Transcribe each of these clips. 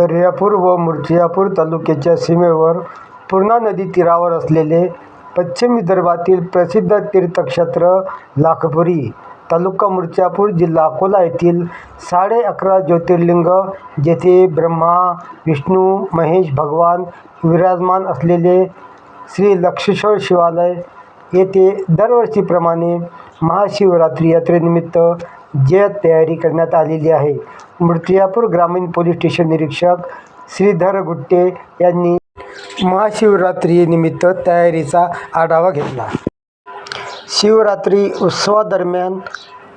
दर्यापूर व मूर्तिजापूर तालुक्याच्या सीमेवर पूर्णा नदी तीरावर असलेले पश्चिम विदर्भातील प्रसिद्ध तीर्थक्षेत्र लाखपुरी. तालुका मूर्तिजापूर जिल्हा अकोला येथील साडे अकरा ज्योतिर्लिंग जेथे ब्रह्मा विष्णू महेश भगवान विराजमान असलेले श्री लक्षेश्वर शिवालय येथे दरवर्षीप्रमाणे महाशिवरात्री यात्रेनिमित्त जय्यत तयारी करण्यात आलेली आहे. मूर्तिजापूर ग्रामीण पोलीस स्टेशन निरीक्षक श्रीधर गुट्टे यांनी महाशिवरात्रीनिमित्त तयारीचा आढावा घेतला. शिवरात्री उत्सवादरम्यान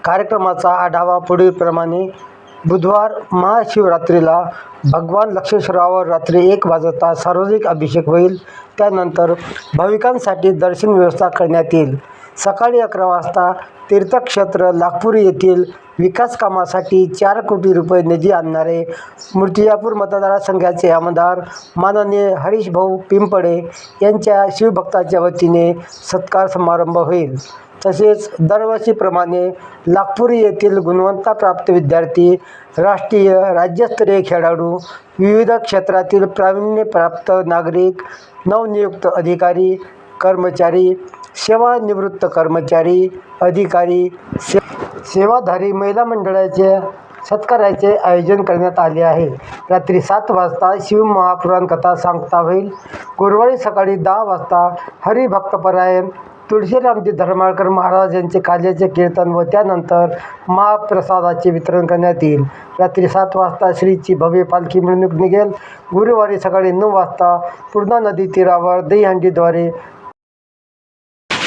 कार्यक्रमाचा आढावा पुढीलप्रमाणे बुधवार महाशिवरात्रीला भगवान लक्ष्मेश्वरावर रात्री एक वाजता सार्वजनिक अभिषेक होईल. त्यानंतर भाविकांसाठी दर्शन व्यवस्था करण्यात येईल. सकाळी अकरा वाजता तीर्थक्षेत्र नागपूर येथील विकास कामासाठी चार कोटी रुपये निधी आणणारे मूर्तिजापूर मतदारसंघाचे आमदार माननीय हरीशभाऊ पिंपळे यांच्या शिवभक्ताच्या वतीने सत्कार समारंभ होईल. तसेच दरवर्षीप्रमाणे नागपूर येथील गुणवत्ताप्राप्त विद्यार्थी राष्ट्रीय राज्यस्तरीय खेळाडू विविध क्षेत्रातील प्रावीण्यप्राप्त नागरिक नवनियुक्त अधिकारी कर्मचारी सेवानिवृत्त कर्मचारी अधिकारी से सेवाधारी महिला मंडळाचे सत्काराचे आयोजन करण्यात आले आहे. रात्री सात वाजता शिवमहापुराण कथा सांगता होईल. गुरुवारी सकाळी दहा वाजता हरिभक्तपरायण तुळशीरामजी धर्माळकर महाराज यांचे काल्याचे कीर्तन व त्यानंतर महाप्रसादाचे वितरण करण्यात येईल. रात्री सात वाजता श्रीची भव्य पालखी मिरवणूक निघेल. गुरुवारी सकाळी नऊ वाजता पूर्णा नदी तीरावर दहीहंडीद्वारे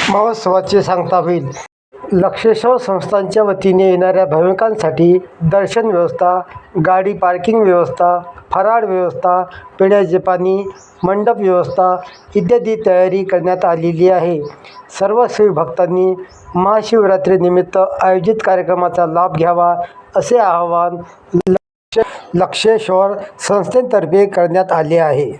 महोत्सवाचे सांगता होईल. लक्षेश्वर संस्थांच्या वतीने येणाऱ्या भाविकांसाठी दर्शन व्यवस्था गाडी पार्किंग व्यवस्था फराळ व्यवस्था पिण्याचे पाणी मंडप व्यवस्था इत्यादी तयारी करण्यात आलेली आहे. सर्व शिवभक्तांनी महाशिवरात्रीनिमित्त आयोजित कार्यक्रमाचा लाभ घ्यावा असे आवाहन लक्ष लक्षेश्वर संस्थेतर्फे करण्यात आले आहे.